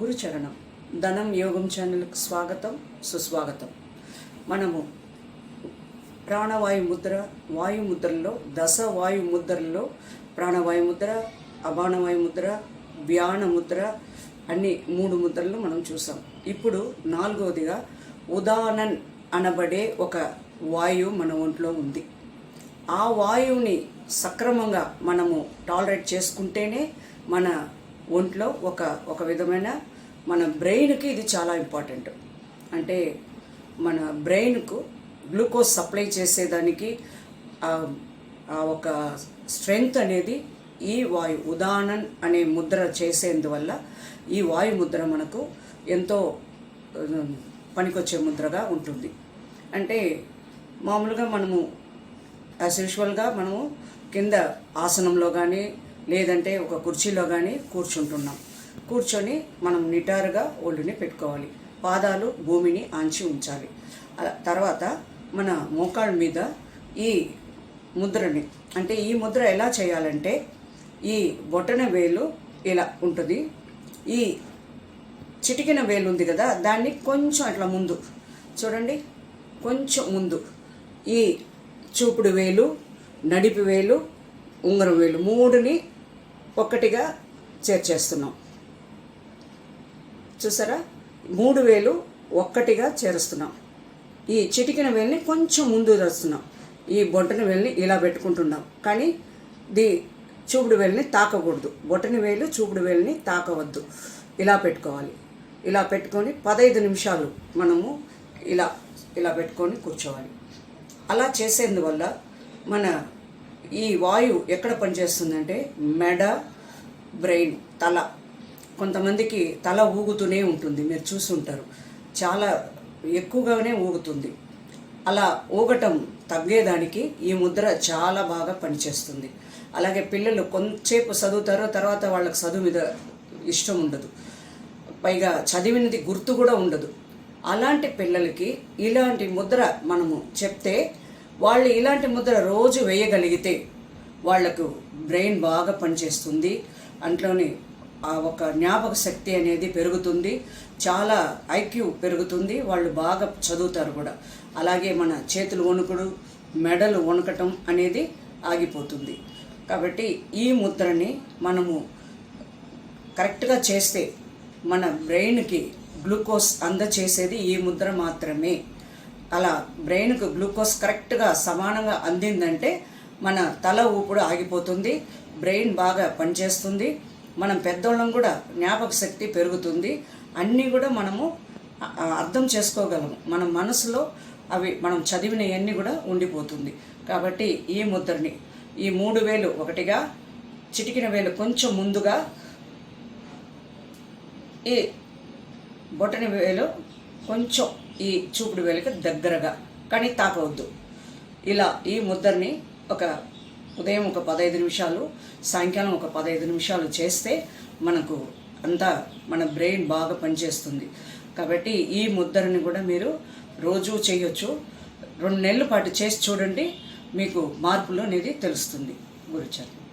గురుచరణం. ధనం యోగం ఛానల్కు స్వాగతం సుస్వాగతం. మనము ప్రాణవాయు ముద్ర వాయు ముద్రల్లో దశ వాయు ముద్రల్లో ప్రాణవాయు ముద్ర అబాణవాయు ముద్ర వ్యాన ముద్ర అన్ని మూడు ముద్రలు మనం చూసాం. ఇప్పుడు నాలుగవదిగా ఉదానన్ అనబడే ఒక వాయువు మన ఒంట్లో ఉంది. ఆ వాయువుని సక్రమంగా మనము టాలరేట్ చేసుకుంటేనే మన ఒంట్లో ఒక ఒక విధమైన మన బ్రెయిన్కి ఇది చాలా ఇంపార్టెంట్. అంటే మన బ్రెయిన్కు గ్లూకోజ్ సప్లై చేసేదానికి ఆ- ఒక స్ట్రెంగ్త్ అనేది ఈ వాయు ఉదాహరణన్ అనే ముద్ర చేసేందువల్ల ఈ వాయు ముద్ర మనకు ఎంతో పనికొచ్చే ముద్రగా ఉంటుంది. అంటే మామూలుగా మనము యాజ్ యూజువల్గా మనము కింద ఆసనంలో కానీ లేదంటే ఒక కుర్చీలో కానీ కూర్చుంటున్నాం. కూర్చొని మనం నిటారుగా ఒళ్ళుని పెట్టుకోవాలి. పాదాలు భూమిని ఆంచి ఉంచాలి. తర్వాత మన మోకాళ్ళ మీద ఈ ముద్రని అంటే ఈ ముద్ర ఎలా చేయాలంటే ఈ బొటన వేలు ఇలా ఉంటుంది. ఈ చిటికిన వేలు ఉంది కదా దాన్ని కొంచెం అట్లా ముందు చూడండి కొంచెం ముందు ఈ చూపుడు వేలు నడిపి వేలు ఉంగరం వేలు మూడుని ఒక్కటిగా చేర్చేస్తున్నాం. చూసారా? మూడు వేలు ఒక్కటిగా చేరుస్తున్నాం. ఈ చిటికిన వేలిని కొంచెం ముందు తెస్తున్నాం ఈ బొట్టన వేలిని ఇలా పెట్టుకుంటున్నాం. కానీ ది చూపుడు వేలిని తాకకూడదు. బొట్టని వేలు చూపుడు వేలిని తాకవద్దు. ఇలా పెట్టుకోవాలి. ఇలా పెట్టుకొని పదహైదు నిమిషాలు మనము ఇలా ఇలా పెట్టుకొని కూర్చోవాలి. అలా చేసేందువల్ల మన ఈ వాయువు ఎక్కడ పనిచేస్తుందంటే మెడ బ్రెయిన్ తల. కొంతమందికి తల ఊగుతూనే ఉంటుంది మీరు చూస్తుంటారు చాలా ఎక్కువగానే ఊగుతుంది. అలా ఊగటం తగ్గేదానికి ఈ ముద్ర చాలా బాగా పనిచేస్తుంది. అలాగే పిల్లలు కొంతసేపు చదువుతారో తర్వాత వాళ్ళకి చదువు మీద ఇష్టం ఉండదు. పైగా చదివినది గుర్తు కూడా ఉండదు. అలాంటి పిల్లలకి ఇలాంటి ముద్ర మనము చెప్తే వాళ్ళు ఇలాంటి ముద్ర రోజు వేయగలిగితే వాళ్ళకు బ్రెయిన్ బాగా పనిచేస్తుంది. అంట్లోని ఆ ఒక జ్ఞాపక శక్తి అనేది పెరుగుతుంది. చాలా ఐక్యూ పెరుగుతుంది. వాళ్ళు బాగా చదువుతారు కూడా. అలాగే మన చేతులు వణుకుడు మెడలు వణకటం అనేది ఆగిపోతుంది. కాబట్టి ఈ ముద్రని మనము కరెక్ట్గా చేస్తే మన బ్రెయిన్కి గ్లూకోజ్ అందచేసేది ఈ ముద్ర మాత్రమే. అలా బ్రెయిన్కు గ్లూకోజ్ కరెక్ట్గా సమానంగా అందిందంటే మన తల ఊపుడు ఆగిపోతుంది బ్రెయిన్ బాగా పనిచేస్తుంది మనం పెద్దోళ్ళం కూడా జ్ఞాపక శక్తి పెరుగుతుంది అన్నీ కూడా మనము అర్థం చేసుకోగలము. మన మనసులో అవి మనం చదివినవన్నీ కూడా ఉండిపోతుంది. కాబట్టి ఈ ముద్రని ఈ మూడు వేలు ఒకటిగా చిటికిన వేలు కొంచెం ముందుగా ఈ బొటని వేలు కొంచెం ఈ చూపుడు వేలికి దగ్గరగా. కానీ తాకవద్దు. ఇలా ఈ ముద్దర్ని ఒక ఉదయం ఒక పదహైదు నిమిషాలు సాయంకాలం ఒక పదహైదు నిమిషాలు చేస్తే మనకు అంతా మన బ్రెయిన్ బాగా పనిచేస్తుంది. కాబట్టి ఈ ముద్దరిని కూడా మీరు రోజు చేయొచ్చు. రెండు నెలల పాటు చేసి చూడండి మీకు మార్పులు అనేది తెలుస్తుంది. గురుచారు